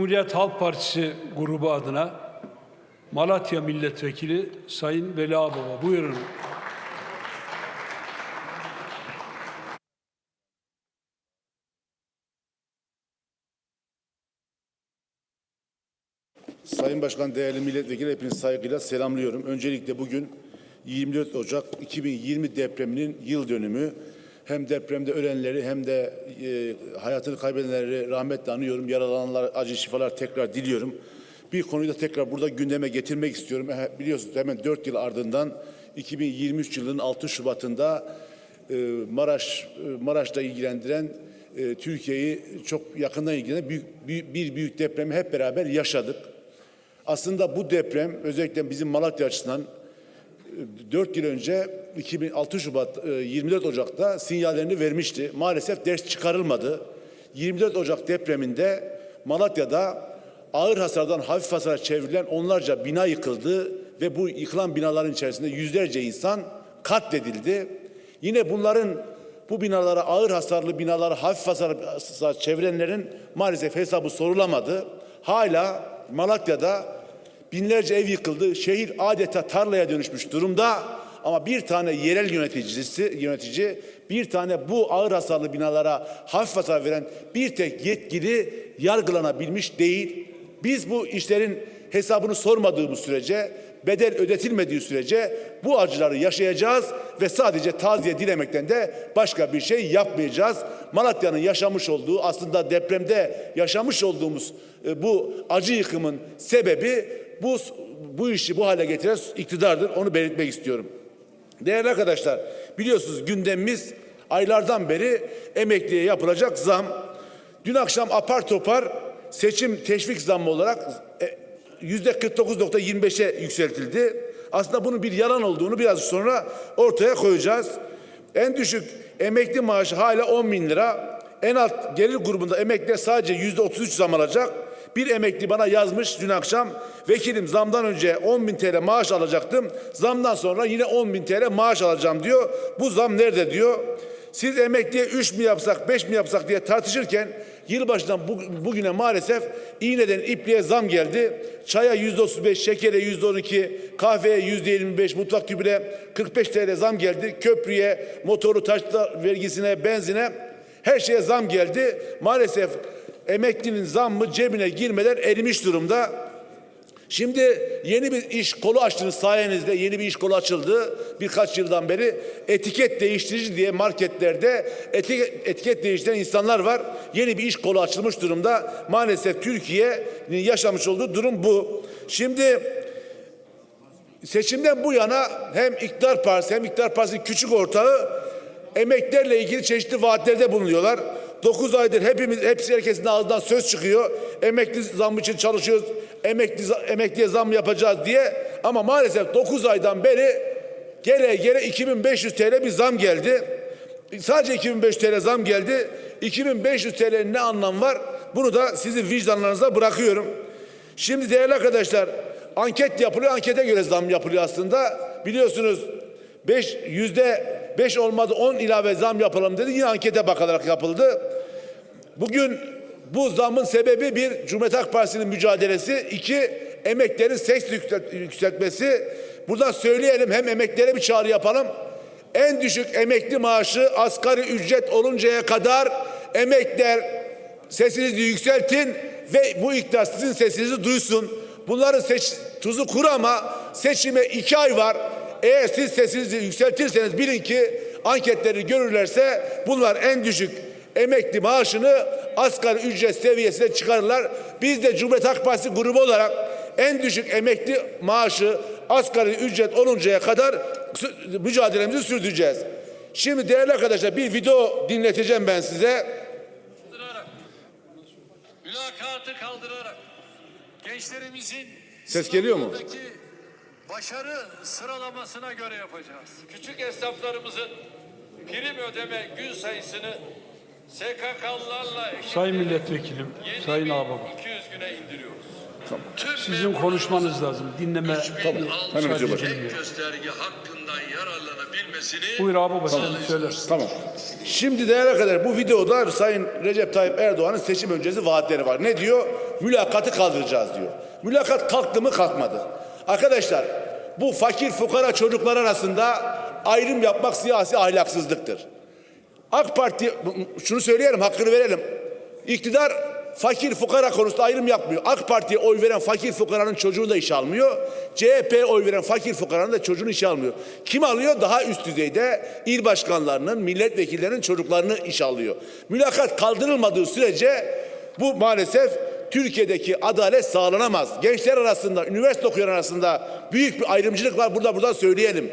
Cumhuriyet Halk Partisi grubu adına Malatya Milletvekili Sayın Veli Ağbaba. Buyurun. Sayın Başkan, değerli milletvekili hepinizi saygıyla selamlıyorum. Öncelikle bugün 24 Ocak 2020 depreminin yıl dönümü. Hem depremde ölenleri hem de e, hayatını kaybedenleri rahmetle anıyorum. Yaralananlar acı şifalar tekrar diliyorum. Bir konuyu da tekrar burada gündeme getirmek istiyorum. Biliyorsunuz hemen 4 yıl ardından 2023 yılının 6 Şubat'ında e, Maraş e, Maraş'ta ilgilendiren e, Türkiye'yi çok yakından ilgilenen büyük, büyük- bir büyük depremi hep beraber yaşadık. Aslında bu deprem özellikle bizim Malatya açısından 4 yıl önce 2006 Şubat e, 24 Ocak'ta sinyallerini vermişti. Maalesef ders çıkarılmadı. 24 Ocak depreminde Malatya'da ağır hasardan hafif hasara çevrilen onlarca bina yıkıldı ve bu yıkılan binaların içerisinde yüzlerce insan katledildi. Yine bunların bu binalara ağır hasarlı binalara hafif hasar çevirenlerin maalesef hesabı sorulamadı. Hala Malatya'da Binlerce ev yıkıldı. Şehir adeta tarlaya dönüşmüş durumda. Ama bir tane yerel yöneticisi, yönetici, bir tane bu ağır hasarlı binalara hafif hasar veren bir tek yetkili yargılanabilmiş değil. Biz bu işlerin hesabını sormadığımız sürece, bedel ödetilmediği sürece bu acıları yaşayacağız ve sadece taziye dilemekten de başka bir şey yapmayacağız. Malatya'nın yaşamış olduğu aslında depremde yaşamış olduğumuz e, bu acı yıkımın sebebi bu bu işi bu hale getiren iktidardır. Onu belirtmek istiyorum. Değerli arkadaşlar, biliyorsunuz gündemimiz aylardan beri emekliye yapılacak zam. Dün akşam apar topar seçim teşvik zammı olarak e, yüzde 49.25'e yükseltildi. Aslında bunun bir yalan olduğunu biraz sonra ortaya koyacağız. En düşük emekli maaşı hala 10 bin lira. En alt gelir grubunda emekliler sadece yüzde 33 zam alacak. Bir emekli bana yazmış dün akşam vekilim zamdan önce 10 bin TL maaş alacaktım. Zamdan sonra yine 10 bin TL maaş alacağım diyor. Bu zam nerede diyor. Siz emekliye 3 mi yapsak 5 mi yapsak diye tartışırken yılbaşından bu- bugüne maalesef iğneden ipliğe zam geldi. Çaya yüzde 35, şekere yüzde 12, kahveye yüzde 25, mutfak tüpüne 45 TL zam geldi. Köprüye, motoru taşla vergisine, benzine her şeye zam geldi. Maalesef emeklinin zammı cebine girmeden erimiş durumda. Şimdi yeni bir iş kolu açtınız sayenizde yeni bir iş kolu açıldı birkaç yıldan beri etiket değiştirici diye marketlerde etiket, etiket değiştiren insanlar var. Yeni bir iş kolu açılmış durumda. Maalesef Türkiye'nin yaşamış olduğu durum bu. Şimdi seçimden bu yana hem iktidar partisi hem iktidar partisinin küçük ortağı emeklerle ilgili çeşitli vaatlerde bulunuyorlar. 9 aydır hepimiz hepsi herkesin ağzından söz çıkıyor. Emekli zam için çalışıyoruz. Emekli emekliye zam yapacağız diye. Ama maalesef 9 aydan beri gele gele 2500 TL bir zam geldi. Sadece 2500 TL zam geldi. 2500 TL'nin ne anlamı var? Bunu da sizin vicdanlarınıza bırakıyorum. Şimdi değerli arkadaşlar anket yapılıyor. Ankete göre zam yapılıyor aslında. Biliyorsunuz 5 yüzde 5 olmadı 10 ilave zam yapalım dedi. Yine ankete bakılarak yapıldı. Bugün bu zamın sebebi bir Cumhuriyet Halk Partisi'nin mücadelesi, iki emeklerin ses yükselt- yükseltmesi. Buradan söyleyelim hem emeklere bir çağrı yapalım. En düşük emekli maaşı asgari ücret oluncaya kadar emekler sesinizi yükseltin ve bu iktidar sizin sesinizi duysun. Bunların seç, tuzu kuru ama seçime iki ay var. Eğer siz sesinizi yükseltirseniz bilin ki anketleri görürlerse bunlar en düşük emekli maaşını asgari ücret seviyesine çıkarırlar. Biz de Cumhuriyet Halk Partisi grubu olarak en düşük emekli maaşı asgari ücret oluncaya kadar mücadelemizi sürdüreceğiz. Şimdi değerli arkadaşlar bir video dinleteceğim ben size. kaldırarak, mülakatı kaldırarak gençlerimizin Ses geliyor mu? Başarı sıralamasına göre yapacağız. Küçük esnaflarımızın prim ödeme gün sayısını SKK'lılarla Sayın Milletvekilim, Sayın Ağbaba. 200 güne indiriyoruz. Tüm Sizin konuşmanız lazım. Dinleme Hemen hocam. edilmiyor. gösterge hakkından yararlanabilmesini Buyur Ağbaba sen söylersin. Tamam. Şimdi değerli arkadaşlar bu videoda Sayın Recep Tayyip Erdoğan'ın seçim öncesi vaatleri var. Ne diyor? Mülakatı kaldıracağız diyor. Mülakat kalktı mı kalkmadı. Arkadaşlar bu fakir fukara çocuklar arasında ayrım yapmak siyasi ahlaksızlıktır. AK Parti şunu söyleyelim hakkını verelim. İktidar fakir fukara konusunda ayrım yapmıyor. AK Parti'ye oy veren fakir fukaranın çocuğunu da işe almıyor. CHP'ye oy veren fakir fukaranın da çocuğunu işe almıyor. Kim alıyor? Daha üst düzeyde il başkanlarının, milletvekillerinin çocuklarını işe alıyor. Mülakat kaldırılmadığı sürece bu maalesef Türkiye'deki adalet sağlanamaz. Gençler arasında, üniversite okuyan arasında büyük bir ayrımcılık var. Burada burada söyleyelim.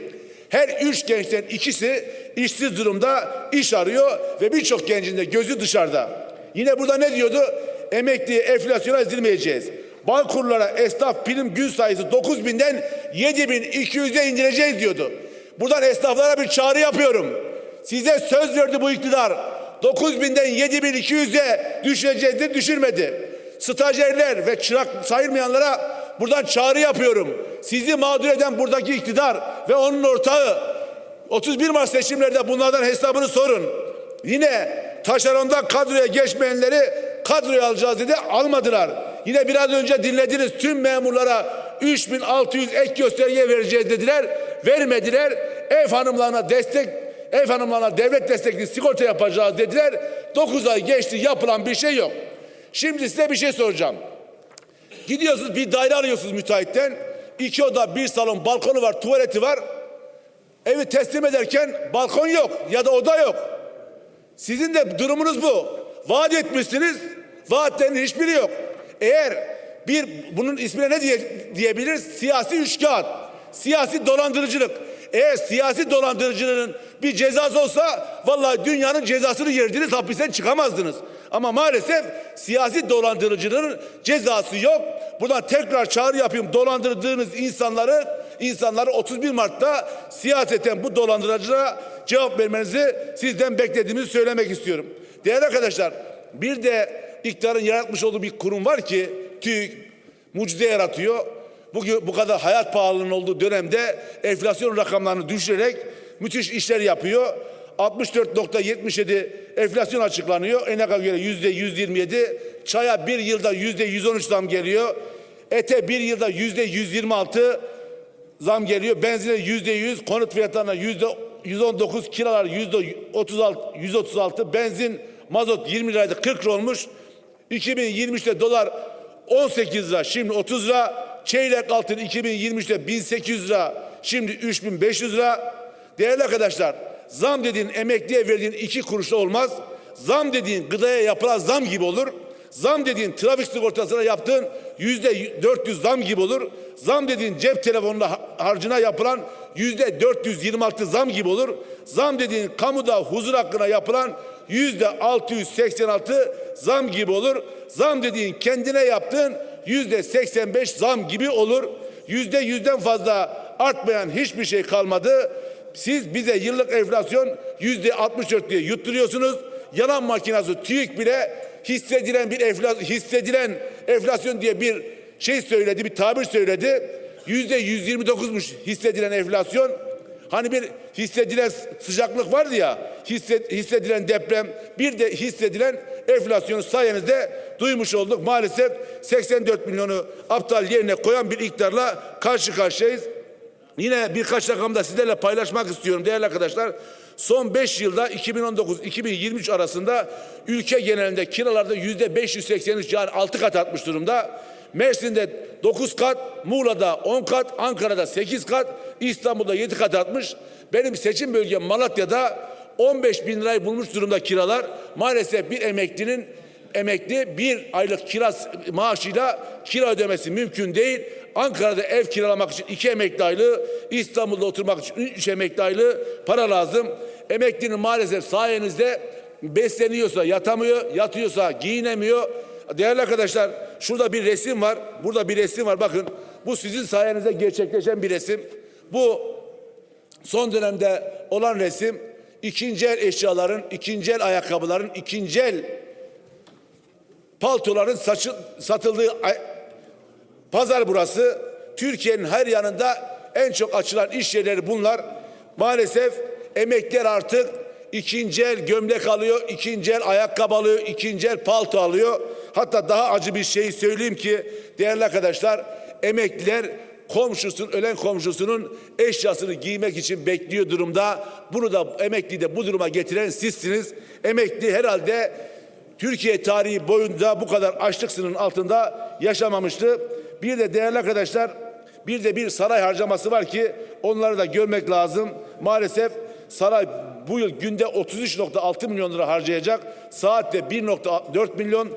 Her üç gençten ikisi işsiz durumda iş arıyor ve birçok gencin de gözü dışarıda. Yine burada ne diyordu? Emekli enflasyona ezilmeyeceğiz. Bankurlara esnaf prim gün sayısı 9000'den 7200'e indireceğiz diyordu. Buradan esnaflara bir çağrı yapıyorum. Size söz verdi bu iktidar. 9000'den 7200'e düşüreceğiz de düşürmedi. Stajyerler ve çırak sayılmayanlara buradan çağrı yapıyorum. Sizi mağdur eden buradaki iktidar ve onun ortağı 31 Mart seçimlerde bunlardan hesabını sorun. Yine taşerondan kadroya geçmeyenleri kadroya alacağız dedi almadılar. Yine biraz önce dinlediniz tüm memurlara 3600 ek gösterge vereceğiz dediler. Vermediler. Ev hanımlarına destek ev hanımlarına devlet destekli sigorta yapacağız dediler. 9 ay geçti yapılan bir şey yok. Şimdi size bir şey soracağım. Gidiyorsunuz bir daire alıyorsunuz müteahhitten. İki oda, bir salon, balkonu var, tuvaleti var. Evi teslim ederken balkon yok ya da oda yok. Sizin de durumunuz bu. Vaat etmişsiniz, vaatlerin hiçbiri yok. Eğer bir bunun ismine ne diye, diyebiliriz? Siyasi üçkağıt, siyasi dolandırıcılık. Eğer siyasi dolandırıcılığın bir cezası olsa vallahi dünyanın cezasını yerdiniz hapisten çıkamazdınız. Ama maalesef siyasi dolandırıcılığın cezası yok. Buradan tekrar çağrı yapayım. Dolandırdığınız insanları insanları 31 Mart'ta siyaseten bu dolandırıcılara cevap vermenizi sizden beklediğimizi söylemek istiyorum. Değerli arkadaşlar bir de iktidarın yaratmış olduğu bir kurum var ki TÜİK mucize yaratıyor. Bugün bu kadar hayat pahalılığının olduğu dönemde enflasyon rakamlarını düşürerek müthiş işler yapıyor. 64.77 enflasyon açıklanıyor. Enaka göre yüzde 127. Çaya bir yılda yüzde 113 zam geliyor. Ete bir yılda yüzde 126 zam geliyor. Benzine yüzde 100, konut fiyatlarına yüzde 119, kiralar yüzde 36, 136, benzin, mazot 20 liraydı 40 lira olmuş. 2023'te dolar 18 lira, şimdi 30 lira. Çeyrek altın 2023'te 1800 lira, şimdi 3500 lira. Değerli arkadaşlar, zam dediğin emekliye verdiğin iki kuruşla olmaz. Zam dediğin gıdaya yapılan zam gibi olur. Zam dediğin trafik sigortasına yaptığın yüzde 400 zam gibi olur. Zam dediğin cep telefonuna ha- harcına yapılan yüzde 426 zam gibi olur. Zam dediğin kamuda huzur hakkına yapılan yüzde 686 zam gibi olur. Zam dediğin kendine yaptığın yüzde 85 zam gibi olur. Yüzde yüzden fazla artmayan hiçbir şey kalmadı. Siz bize yıllık enflasyon yüzde 64 diye yutturuyorsunuz. Yalan makinası TÜİK bile hissedilen bir enflasyon, hissedilen enflasyon diye bir şey söyledi, bir tabir söyledi. Yüzde 129'muş hissedilen enflasyon. Hani bir hissedilen sıcaklık vardı ya, hissedilen deprem, bir de hissedilen enflasyonu sayenizde duymuş olduk. Maalesef 84 milyonu aptal yerine koyan bir iktidarla karşı karşıyayız. Yine birkaç rakam da sizlerle paylaşmak istiyorum değerli arkadaşlar. Son 5 yılda 2019-2023 arasında ülke genelinde kiralarda yüzde 583 yani 6 kat artmış durumda. Mersin'de 9 kat, Muğla'da 10 kat, Ankara'da 8 kat, İstanbul'da 7 kat artmış. Benim seçim bölgem Malatya'da 15 bin lirayı bulmuş durumda kiralar. Maalesef bir emeklinin emekli bir aylık kira maaşıyla kira ödemesi mümkün değil. Ankara'da ev kiralamak için iki emekli aylığı, İstanbul'da oturmak için üç emekli aylığı para lazım. Emeklinin maalesef sayenizde besleniyorsa yatamıyor, yatıyorsa giyinemiyor. Değerli arkadaşlar şurada bir resim var. Burada bir resim var bakın. Bu sizin sayenizde gerçekleşen bir resim. Bu son dönemde olan resim ikinci el eşyaların, ikinci el ayakkabıların, ikinci el paltoların saçı, satıldığı pazar burası. Türkiye'nin her yanında en çok açılan iş yerleri bunlar. Maalesef emekliler artık ikinci el gömlek alıyor, ikinci el ayakkabı alıyor, ikinci el palto alıyor. Hatta daha acı bir şey söyleyeyim ki değerli arkadaşlar emekliler komşusunun ölen komşusunun eşyasını giymek için bekliyor durumda. Bunu da emekli de bu duruma getiren sizsiniz. Emekli herhalde Türkiye tarihi boyunca bu kadar açlık sınırının altında yaşamamıştı. Bir de değerli arkadaşlar bir de bir saray harcaması var ki onları da görmek lazım. Maalesef saray bu yıl günde 33.6 milyon lira harcayacak. Saatte 1.4 milyon,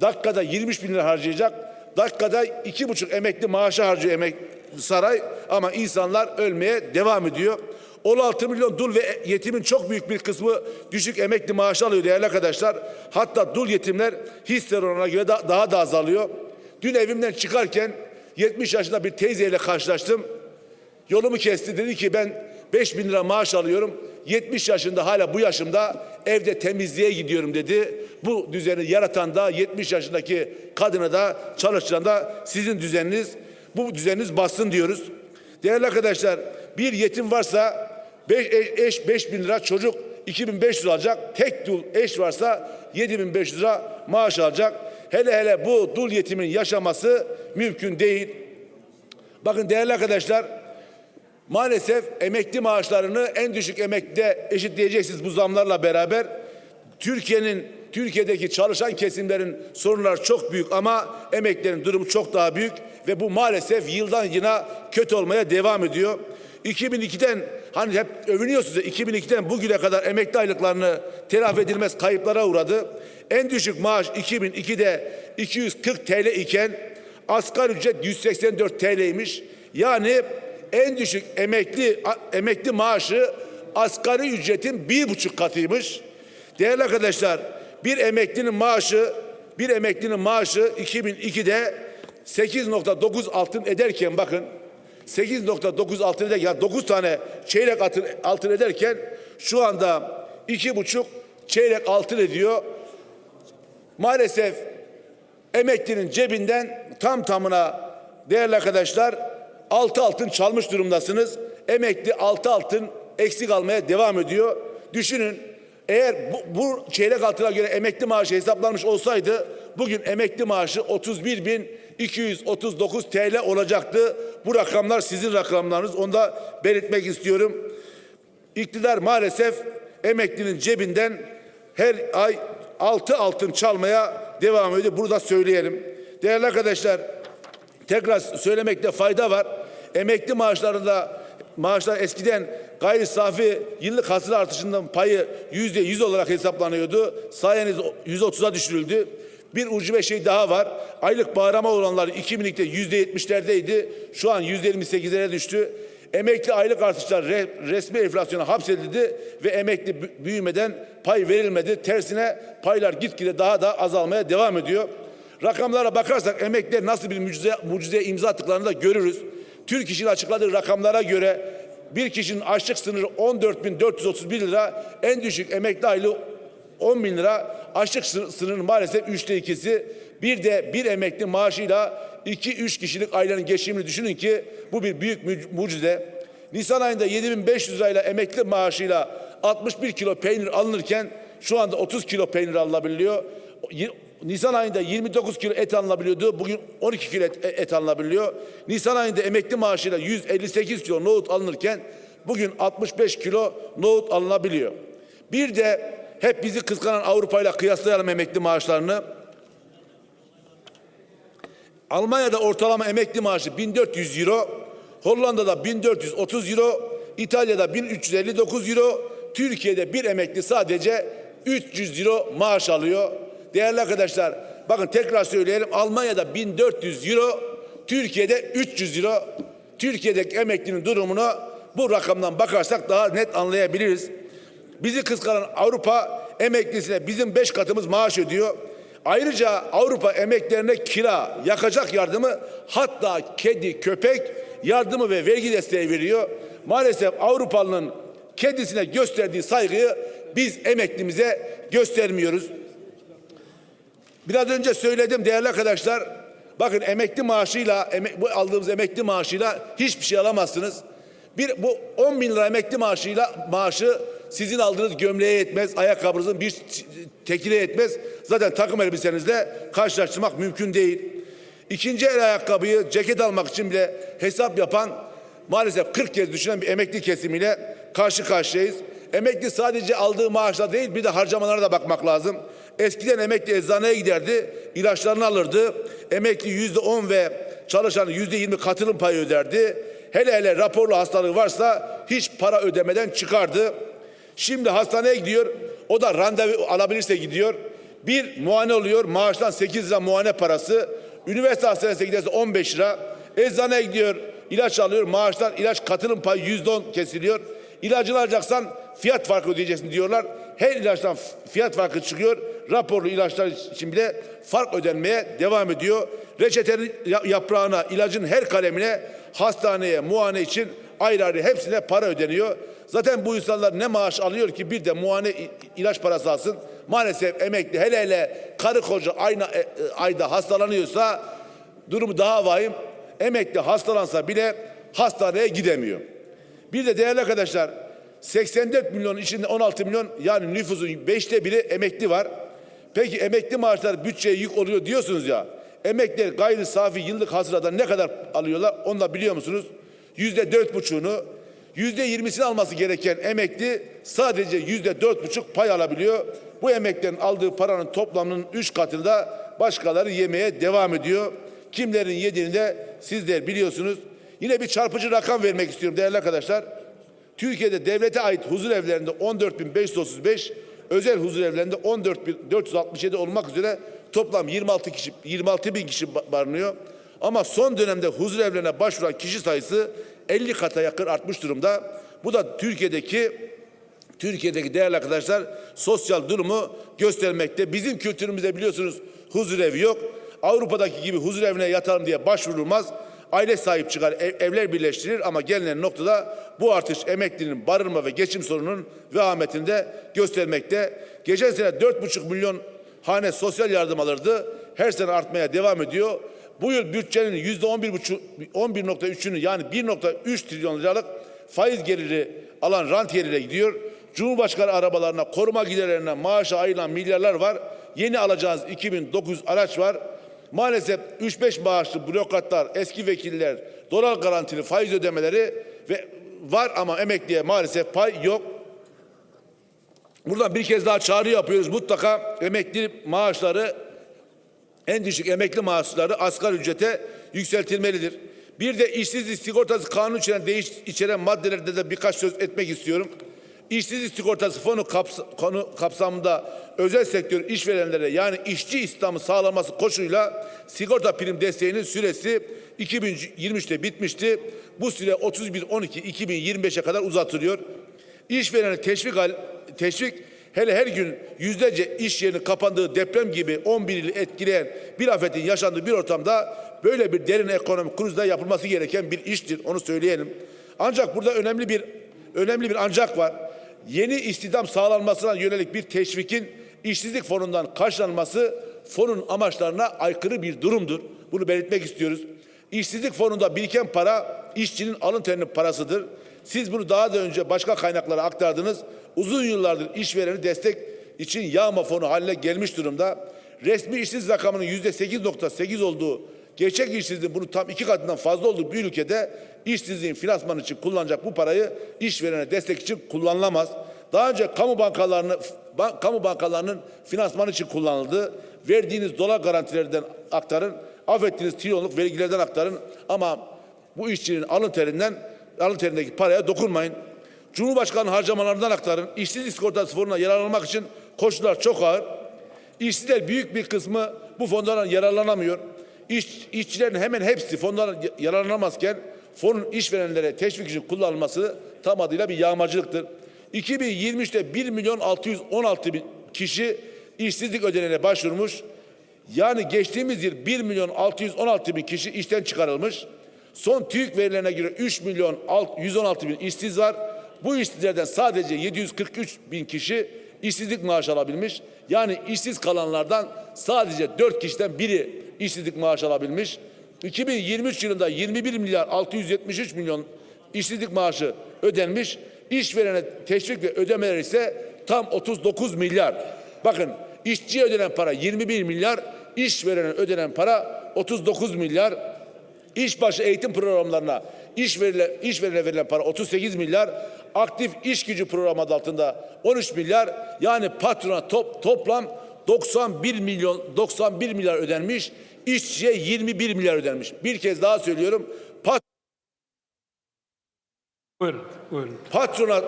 dakikada 23 bin lira harcayacak. Dakikada iki buçuk emekli maaşı harcıyor emek saray ama insanlar ölmeye devam ediyor. 16 milyon dul ve yetimin çok büyük bir kısmı düşük emekli maaşı alıyor değerli arkadaşlar. Hatta dul yetimler hisse oranına göre da- daha da azalıyor. Dün evimden çıkarken 70 yaşında bir teyzeyle karşılaştım. Yolumu kesti dedi ki ben 5 bin lira maaş alıyorum. 70 yaşında hala bu yaşımda evde temizliğe gidiyorum dedi. Bu düzeni yaratan da 70 yaşındaki kadına da çalıştıran da sizin düzeniniz. Bu düzeniniz bassın diyoruz. Değerli arkadaşlar bir yetim varsa beş, e- eş 5 bin lira çocuk 2500 alacak. Tek dul eş varsa 7500 lira maaş alacak. Hele hele bu dul yetimin yaşaması mümkün değil. Bakın değerli arkadaşlar maalesef emekli maaşlarını en düşük emekliде eşitleyeceksiniz bu zamlarla beraber. Türkiye'nin Türkiye'deki çalışan kesimlerin sorunları çok büyük ama emeklilerin durumu çok daha büyük ve bu maalesef yıldan yıla kötü olmaya devam ediyor. 2002'den hani hep övünüyorsunuz ya 2002'den bugüne kadar emekli aylıklarını telafi edilmez kayıplara uğradı. En düşük maaş 2002'de 240 TL iken asgari ücret 184 TL'ymiş. Yani en düşük emekli emekli maaşı asgari ücretin bir buçuk katıymış. Değerli arkadaşlar bir emeklinin maaşı bir emeklinin maaşı 2002'de 8.9 altın ederken bakın 8.9 altın ederken yani 9 tane çeyrek altın, altın ederken şu anda iki buçuk çeyrek altın ediyor. Maalesef emeklinin cebinden tam tamına değerli arkadaşlar altı altın çalmış durumdasınız. Emekli altı altın eksik almaya devam ediyor. Düşünün eğer bu, bu çeyrek altına göre emekli maaşı hesaplanmış olsaydı bugün emekli maaşı 31 bin 239 TL olacaktı. Bu rakamlar sizin rakamlarınız. Onu da belirtmek istiyorum. İktidar maalesef emeklinin cebinden her ay altı altın çalmaya devam ediyor. Burada söyleyelim. Değerli arkadaşlar tekrar söylemekte fayda var. Emekli maaşlarında maaşlar eskiden gayri safi yıllık hasıla artışının payı yüzde yüz olarak hesaplanıyordu. Sayeniz yüzde otuza düşürüldü. Bir ucube şey daha var. Aylık bağrama oranları 2000'likte yüzde yetmişlerdeydi. Şu an yüzde yirmi sekizlere düştü. Emekli aylık artışlar re- resmi enflasyona hapsedildi ve emekli bü- büyümeden pay verilmedi. Tersine paylar gitgide daha da azalmaya devam ediyor. Rakamlara bakarsak emekliler nasıl bir mucize, mucizeye imza attıklarını da görürüz. Türk İş'in açıkladığı rakamlara göre bir kişinin açlık sınırı 14.431 lira, en düşük emekli aylığı 10 bin lira, açlık sınır- sınırının maalesef üçte ikisi. Bir de bir emekli maaşıyla iki üç kişilik ailenin geçimini düşünün ki bu bir büyük mu- mucize. Nisan ayında 7500 lirayla emekli maaşıyla 61 kilo peynir alınırken şu anda 30 kilo peynir alınabiliyor. Nisan ayında 29 kilo et alınabiliyordu. Bugün 12 kilo et, et alınabiliyor. Nisan ayında emekli maaşıyla 158 kilo nohut alınırken bugün 65 kilo nohut alınabiliyor. Bir de hep bizi kıskanan Avrupa ile kıyaslayalım emekli maaşlarını. Almanya'da ortalama emekli maaşı 1400 euro, Hollanda'da 1430 euro, İtalya'da 1359 euro, Türkiye'de bir emekli sadece 300 euro maaş alıyor. Değerli arkadaşlar bakın tekrar söyleyelim Almanya'da 1400 euro, Türkiye'de 300 euro. Türkiye'deki emeklinin durumunu bu rakamdan bakarsak daha net anlayabiliriz. Bizi kıskanan Avrupa emeklisine bizim beş katımız maaş ödüyor. Ayrıca Avrupa emeklerine kira, yakacak yardımı hatta kedi, köpek yardımı ve vergi desteği veriyor. Maalesef Avrupalı'nın kedisine gösterdiği saygıyı biz emeklimize göstermiyoruz. Biraz önce söyledim değerli arkadaşlar. Bakın emekli maaşıyla, bu aldığımız emekli maaşıyla hiçbir şey alamazsınız. Bir bu 10 bin lira emekli maaşıyla maaşı sizin aldığınız gömleğe yetmez, ayakkabınızın bir tekine yetmez. Zaten takım elbisenizle karşılaştırmak mümkün değil. İkinci el ayakkabıyı ceket almak için bile hesap yapan maalesef 40 kez düşünen bir emekli kesimiyle karşı karşıyayız. Emekli sadece aldığı maaşla değil bir de harcamalara da bakmak lazım. Eskiden emekli eczaneye giderdi, ilaçlarını alırdı. Emekli yüzde on ve çalışan yüzde yirmi katılım payı öderdi. Hele hele raporlu hastalığı varsa hiç para ödemeden çıkardı. Şimdi hastaneye gidiyor, o da randevu alabilirse gidiyor. Bir muayene oluyor, maaştan 8 lira muayene parası. Üniversite hastanesine giderse 15 lira. Eczaneye gidiyor, ilaç alıyor, maaştan ilaç katılım payı yüzde on kesiliyor. İlacını alacaksan fiyat farkı ödeyeceksin diyorlar. Her ilaçtan fiyat farkı çıkıyor. Raporlu ilaçlar için bile fark ödenmeye devam ediyor. Reçetenin ya- yaprağına, ilacın her kalemine hastaneye, muayene için ayrı ayrı hepsine para ödeniyor. Zaten bu insanlar ne maaş alıyor ki bir de muayene ilaç parası alsın. Maalesef emekli hele hele karı koca aynı e, e, ayda hastalanıyorsa durumu daha vahim. Emekli hastalansa bile hastaneye gidemiyor. Bir de değerli arkadaşlar 84 milyon içinde 16 milyon yani nüfusun beşte biri emekli var. Peki emekli maaşları bütçeye yük oluyor diyorsunuz ya. Emekliler gayri safi yıllık hasıladan ne kadar alıyorlar onu da biliyor musunuz? Yüzde dört buçuğunu yüzde yirmisini alması gereken emekli sadece yüzde dört buçuk pay alabiliyor. Bu emeklilerin aldığı paranın toplamının üç katını da başkaları yemeye devam ediyor. Kimlerin yediğini de sizler biliyorsunuz. Yine bir çarpıcı rakam vermek istiyorum değerli arkadaşlar. Türkiye'de devlete ait huzur evlerinde 14.535, özel huzur evlerinde 14.467 olmak üzere toplam 26 kişi 26 bin kişi ba- barınıyor. Ama son dönemde huzur evlerine başvuran kişi sayısı 50 kata yakın artmış durumda. Bu da Türkiye'deki Türkiye'deki değerli arkadaşlar sosyal durumu göstermekte. Bizim kültürümüzde biliyorsunuz huzur evi yok. Avrupa'daki gibi huzur evine yatalım diye başvurulmaz. Aile sahip çıkar, ev- evler birleştirir ama gelinen noktada bu artış emeklinin barınma ve geçim sorununun vehametini de göstermekte. Geçen sene 4,5 milyon hane sosyal yardım alırdı. Her sene artmaya devam ediyor. Bu yıl bütçenin yüzde 11,5 11.3'ünü yani 1.3 trilyon liralık faiz geliri alan rant yerine gidiyor. Cumhurbaşkanı arabalarına, koruma giderlerine maaşa ayrılan milyarlar var. Yeni alacağınız 2009 araç var. Maalesef 3-5 maaşlı bürokratlar, eski vekiller, dolar garantili faiz ödemeleri ve var ama emekliye maalesef pay yok. Buradan bir kez daha çağrı yapıyoruz. Mutlaka emekli maaşları en düşük emekli maaşları asgari ücrete yükseltilmelidir. Bir de işsizlik sigortası kanunu içeren, değiş, içeren maddelerde de birkaç söz etmek istiyorum. İşsizlik sigortası fonu kaps- konu kapsamında özel sektör işverenlere yani işçi istihdamı sağlaması koşuluyla sigorta prim desteğinin süresi 2023'te bitmişti. Bu süre 31-12-2025'e kadar uzatılıyor. İşverene teşvik teşvik hele her gün yüzlerce iş yerinin kapandığı deprem gibi 11 ili etkileyen bir afetin yaşandığı bir ortamda böyle bir derin ekonomik krizde yapılması gereken bir iştir. Onu söyleyelim. Ancak burada önemli bir önemli bir ancak var. Yeni istihdam sağlanmasına yönelik bir teşvikin işsizlik fonundan karşılanması fonun amaçlarına aykırı bir durumdur. Bunu belirtmek istiyoruz. İşsizlik fonunda biriken para işçinin alın terinin parasıdır. Siz bunu daha da önce başka kaynaklara aktardınız. Uzun yıllardır işvereni destek için yağma fonu haline gelmiş durumda. Resmi işsiz rakamının yüzde 8.8 olduğu, gerçek işsizliğin bunun tam iki katından fazla olduğu bir ülkede işsizliğin finansmanı için kullanacak bu parayı işverene destek için kullanılamaz. Daha önce kamu bankalarını ban- kamu bankalarının finansmanı için kullanıldı. Verdiğiniz dolar garantilerden aktarın, affettiğiniz trilyonluk vergilerden aktarın ama bu işçinin alın terinden alın terindeki paraya dokunmayın. Cumhurbaşkanı harcamalarından aktarın. İşsizlik sigortası fonuna yararlanmak için koşullar çok ağır. İşsizler büyük bir kısmı bu fondan yararlanamıyor. İş, işçilerin hemen hepsi fondan yararlanamazken fonun işverenlere teşvik için kullanılması tam adıyla bir yağmacılıktır. 2023'te 1 milyon 616 bin kişi işsizlik ödeneğine başvurmuş. Yani geçtiğimiz yıl 1 milyon 616 bin kişi işten çıkarılmış. Son TÜİK verilerine göre 3 milyon 116 bin işsiz var. Bu işsizlerden sadece 743 bin kişi işsizlik maaşı alabilmiş. Yani işsiz kalanlardan sadece 4 kişiden biri işsizlik maaşı alabilmiş. 2023 yılında 21 milyar 673 milyon işsizlik maaşı ödenmiş. İşverene teşvik ve ödemeler ise tam 39 milyar. Bakın işçiye ödenen para 21 milyar, işverene ödenen para 39 milyar. İşbaşı eğitim programlarına iş verile, işverene verilen para 38 milyar. Aktif iş gücü programı adı altında 13 milyar. Yani patrona top, toplam 91 milyon 91 milyar ödenmiş. İşçiye 21 milyar ödenmiş. Bir kez daha söylüyorum. Pat Buyurun, buyurun. Patrona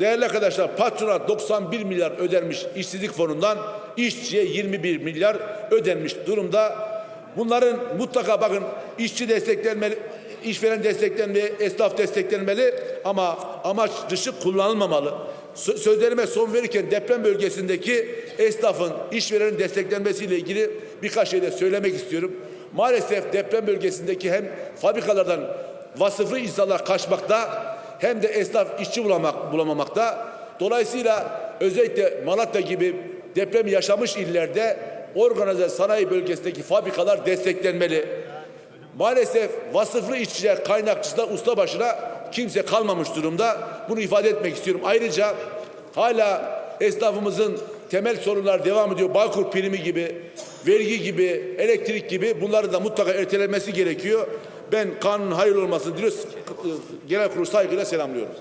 değerli arkadaşlar patrona 91 milyar ödenmiş işsizlik fonundan işçiye 21 milyar ödenmiş durumda. Bunların mutlaka bakın işçi desteklenmeli, işveren desteklenmeli, esnaf desteklenmeli ama amaç dışı kullanılmamalı. Sö- Sözlerime son verirken deprem bölgesindeki esnafın, işverenin desteklenmesiyle ilgili birkaç şey de söylemek istiyorum. Maalesef deprem bölgesindeki hem fabrikalardan vasıflı insanlar kaçmakta hem de esnaf işçi bulamak, bulamamakta. Dolayısıyla özellikle Malatya gibi deprem yaşamış illerde organize sanayi bölgesindeki fabrikalar desteklenmeli. Maalesef vasıflı işçiler kaynakçıda usta başına kimse kalmamış durumda. Bunu ifade etmek istiyorum. Ayrıca hala esnafımızın temel sorunlar devam ediyor. Bağkur primi gibi, vergi gibi, elektrik gibi bunların da mutlaka ertelenmesi gerekiyor. Ben kanun hayırlı olmasını diliyoruz. Genel kurulu saygıyla selamlıyorum.